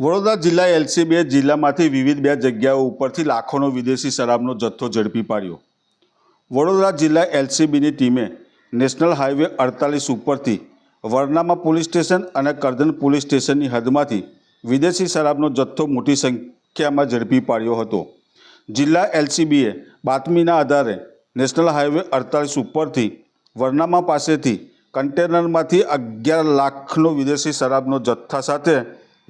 વડોદરા જિલ્લા એલસીબીએ જિલ્લામાંથી વિવિધ બે જગ્યાઓ ઉપરથી લાખોનો વિદેશી શરાબનો જથ્થો ઝડપી પાડ્યો. વડોદરા જિલ્લા એલસીબીની ટીમે નેશનલ હાઈવે અડતાલીસ ઉપરથી વરનામા પોલીસ સ્ટેશન અને કરજણ પોલીસ સ્ટેશનની હદમાંથી વિદેશી શરાબનો જથ્થો મોટી સંખ્યામાં ઝડપી પાડ્યો હતો. જિલ્લા એલસીબીએ બાતમીના આધારે નેશનલ હાઈવે અડતાલીસ ઉપરથી વરનામા પાસેથી કન્ટેનરમાંથી અગિયાર લાખનો વિદેશી શરાબનો જથ્થા સાથે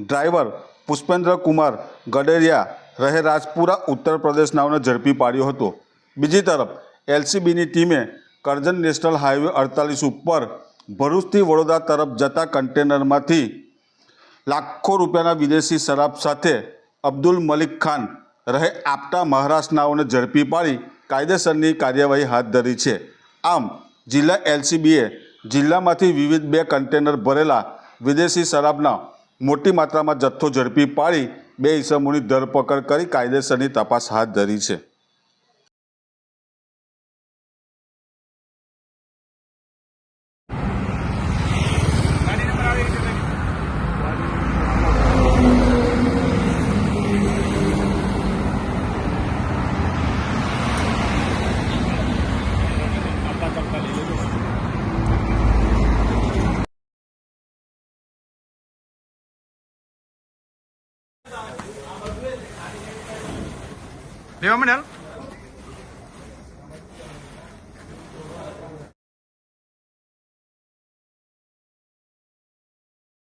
ડ્રાઈવર પુષ્પેન્દ્ર કુમાર ગડેરિયા રહે રાજપુરા, ઉત્તર પ્રદેશ નાવને ઝડપી પાડ્યો હતો. બીજી તરફ, એલસીબીની ટીમે કરજણ નેશનલ હાઈવે અડતાલીસ ઉપર ભરૂચથી વડોદરા તરફ જતા કન્ટેનરમાંથી લાખો રૂપિયાના વિદેશી શરાબ સાથે અબ્દુલ મલિક ખાન રહે આપટા મહારાષ્ટ્રનાઓને ઝડપી પાડી કાયદેસરની કાર્યવાહી હાથ ધરી છે. આમ, જિલ્લા એલસીબીએ જિલ્લામાંથી વિવિધ બે કન્ટેનર ભરેલા વિદેશી શરાબના મોટી માત્રામાં જથ્થો ઝડપી પાડી બે ઇસમોની ધરપકડ કરી કાયદેસરની તપાસ હાથ ધરી છે. લેવા મને હાલ